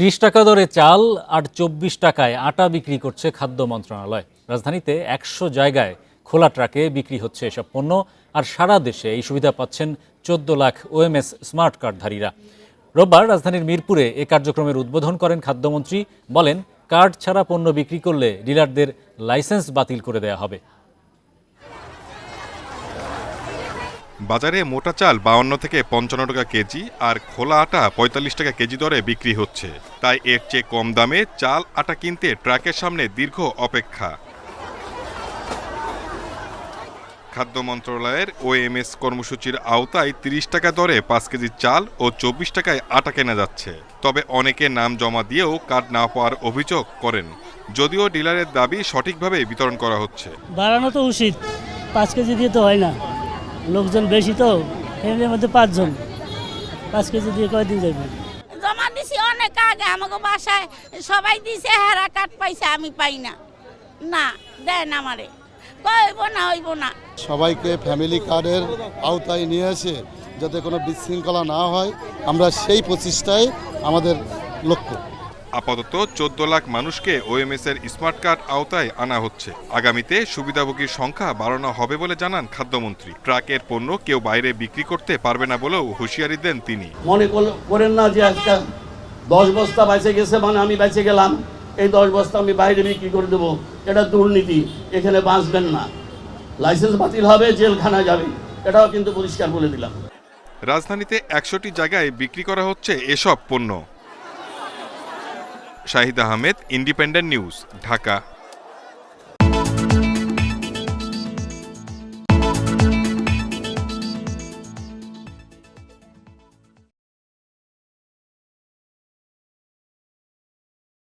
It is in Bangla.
ত্রিশ টাকা দরে চাল আর চব্বিশ টাকায় আটা বিক্রি করছে খাদ্য মন্ত্রণালয়। রাজধানীতে একশো জায়গায় খোলা ট্রাকে বিক্রি হচ্ছে এসব পণ্য আর সারা দেশে এই সুবিধা পাচ্ছেন চোদ্দ লাখ ওএমএস স্মার্ট কার্ডধারীরা। রোববার রাজধানীর মিরপুরে এ কার্যক্রমের উদ্বোধন করেন খাদ্যমন্ত্রী। বলেন, কার্ড ছাড়া পণ্য বিক্রি করলে ডিলারদের লাইসেন্স বাতিল করে দেওয়া হবে। বাজারে মোটা চাল বাউন্ন থেকে পঞ্চান্ন টাকা কেজি আর খোলা আটা পঁয়তাল্লিশ টাকা কেজি দরে বিক্রি হচ্ছে। তাই এর চেয়ে কম দামে চাল আটা কিনতে ট্রাকের সামনে দীর্ঘ অপেক্ষা। খাদ্য মন্ত্রণালয়ের ওএমএস কর্মসূচির আওতায় তিরিশ টাকা দরে পাঁচ কেজি চাল ও চব্বিশ টাকায় আটা কেনা যাচ্ছে। তবে অনেকে নাম জমা দিয়েও কার্ড না পাওয়ার অভিযোগ করেন। যদিও ডিলারের দাবি সঠিকভাবে বিতরণ করা হচ্ছে। বাড়ানো তো উচিত। পাঁচ কেজি দিয়ে তো হয় না। লোকজন বেশি তো ফ্যামিলির মধ্যে পাঁচজন। পাঁচ কেজি দিয়ে কয়দিন যাবে? জমা দিছি অনেক আগে আমাকে বাসায় সবাই দিছে হেরা কাঠ পাইছে আমি পাই না। না দেন আমারে। কইব না হইব না। সবাইকে ফ্যামিলি কার্ডের আওতায় নিয়ে এসে যাতে কোনো বিশৃঙ্খলা না হয় আমরা সেই প্রচেষ্টায় আমাদের লক্ষ্য। আপাতত চোদ্দ লাখ মানুষকে ওএমএস এর স্মার্ট কার্ড আওতায় আনা হচ্ছে। আগামীতে সুবিধাভোগীর সংখ্যা বাড়ানো হবে বলে জানান খাদ্যমন্ত্রী। ট্রাকের পণ্য কেউ বাইরে বিক্রি করতে পারবে না বলেও হুঁশিয়ারি দেন তিনি। মনে করেন না যে আজকে দশ বস্তা বেঁচে গেছে মানে আমি বেঁচে গেলাম। এই দশ বস্তা আমি বাইরে বিক্রি করে দেবো। এটা দুর্নীতি। এখানে বাঁচবেন না। লাইসেন্স বাতিল হবে জেলখানা যাবে। এটাও কিন্তু পরিষ্কার বলে দিলাম। রাজধানীতে একশোটি জায়গায় বিক্রি করা হচ্ছে এসব পণ্য। Shahid Ahmed independent news Dhaka